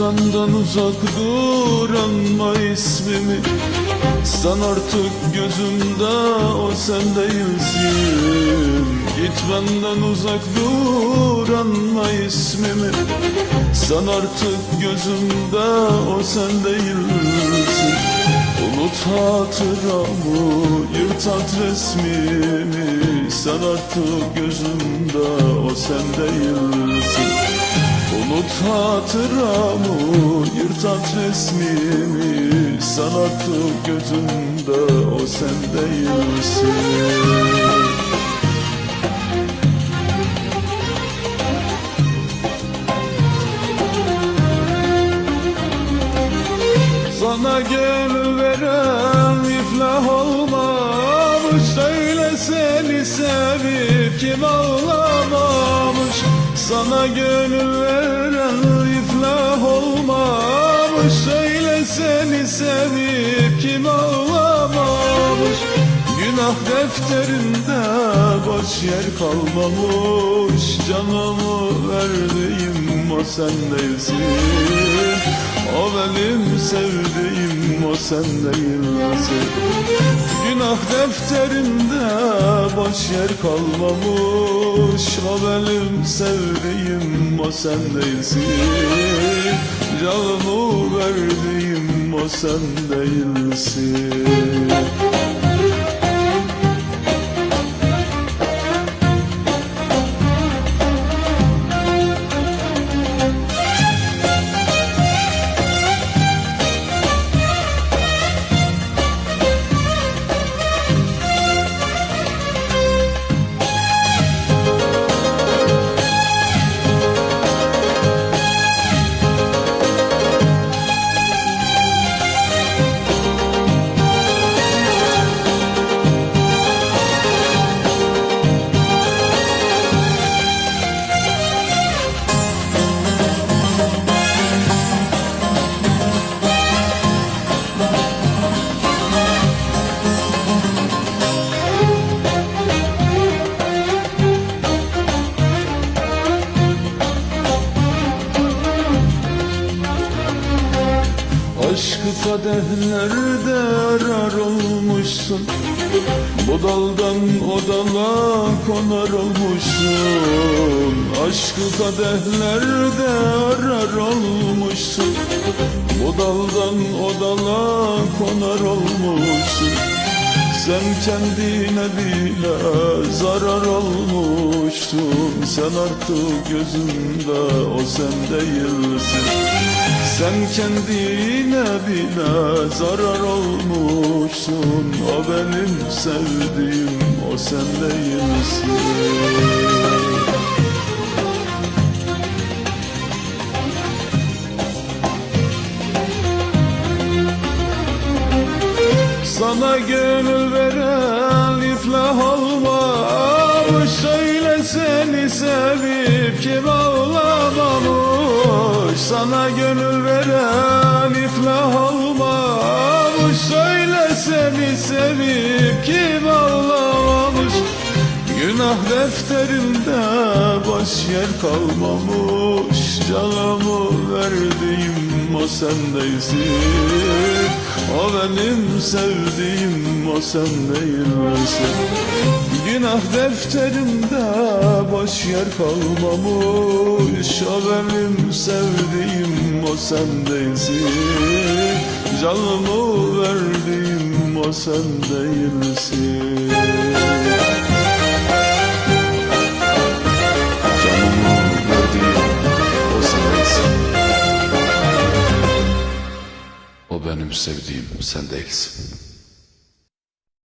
benden uzak dur anma ismimi. Sen artık gözümde o sen değilsin Git benden uzak dur anma ismimi. Sen artık gözümde o sen değilsin Unut hatıramı, yırt at resmimi. Sen artık gözümde o sen değilsin Unut hatıramı, yırt at resmimi. Sen artık gözümde o sen değilsin. Sana gönül veren iflah olmamış Söyle seni sevip kim ağlamamış Sana gönül veren iflah olmamış. Söyle seni sevip kim ağlamamış Günah defterinde boş yer kalmamış. Canımı verdiğim o sen değilsin O benim sevdiğim o sen değilsin Günah defterinde boş yer kalmamış. O benim sevdiğim o sen değilsin Canımı verdiğim o sen değilsin Aşkı kadehlerde arar olmuşsun. Bu daldan o dala konar olmuşsun. Aşkı kadehlerde arar olmuşsun. Bu daldan o dala konar olmuşsun. Sen kendine bile zarar olmuştun Sen artık gözümde o sen değilsin Sen kendine bile zarar olmuşsun. O benim sevdiğim o sen değilsin. Sana gönül veren Günah defterinde boş yer kalmamış. Canımı verdiğim o sen değilsin O benim sevdiğim o sen değilsin Günah defterimde boş yer kalmamış. O benim sevdiğim o sen değilsin Canımı verdiğim o sen değilsin sevdiğim sen değilsin